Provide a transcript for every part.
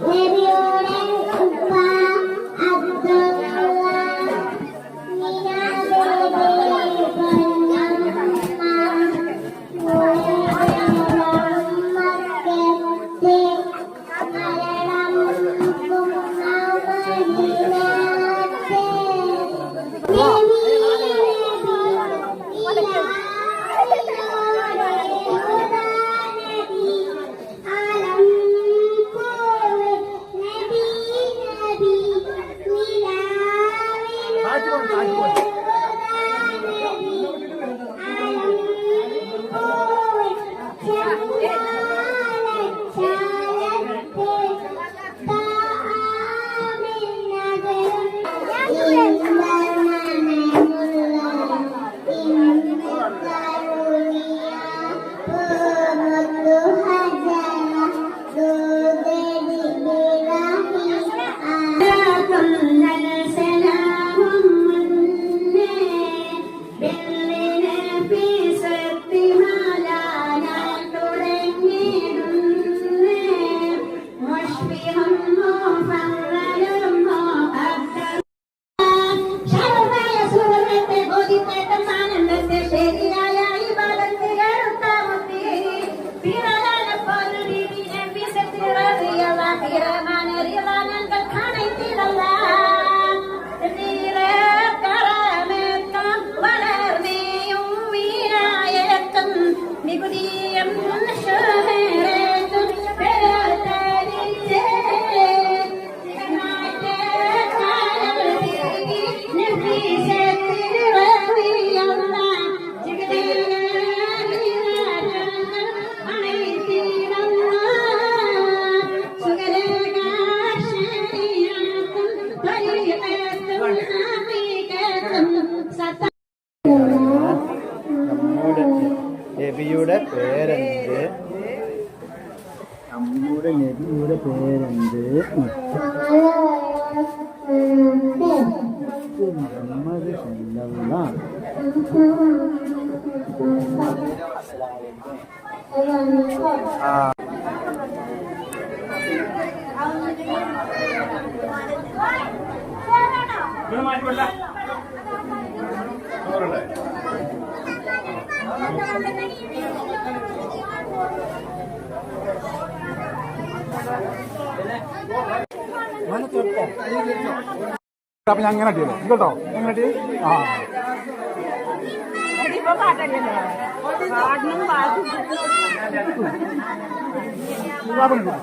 Maybe you're ശരണയ സുഹൃത്തെ ബോധിപ്പേട്ട സാനന്ദത്തെ പേരെന്ത് you. അപ്പൊ ഞാൻ എങ്ങനെ അടിയല്ലോ? കേട്ടോ? എങ്ങനെ അടി ആ. ഇതാ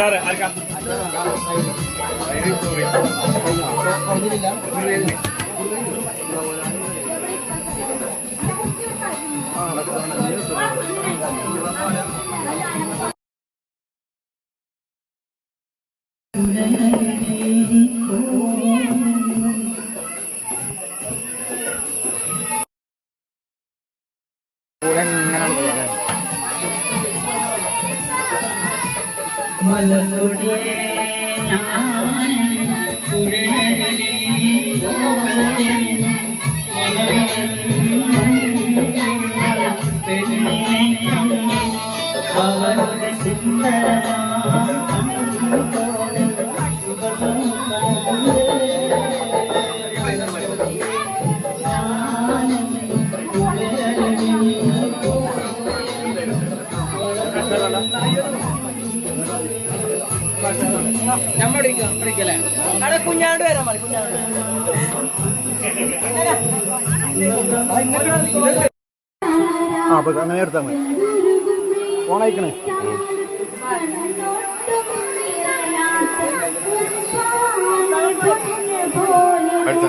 ആർക്കാ കൂടെ പാലക്കുടിയേ ഞാൻ ആ അപ്പൊ അങ്ങനെ എടുത്താൽ മതി. ഓണായിക്കണേ എനിക്ക്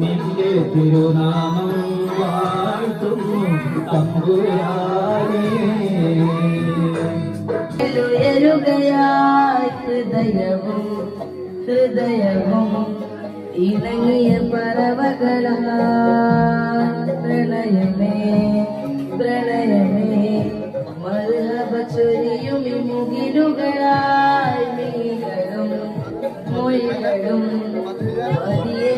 നിന്റെ തിരുനാമം വാഴ്ത്തും തമ്പുരാനേ. ഉയരുകയായി ഹൃദയവും ഹൃദയവും ഇണങ്ങിയ പറവകളാ പ്രണയമേ മൽഹബ ചൊരിയും മുകിലുകളായി മീകളും മൊഴികളും പതിയെ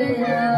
അണയുകയായി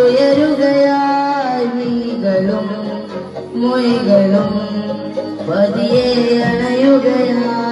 ഉയരുകയായി നീകളും മൊയ്കളും പതിയെ അണയുകയായി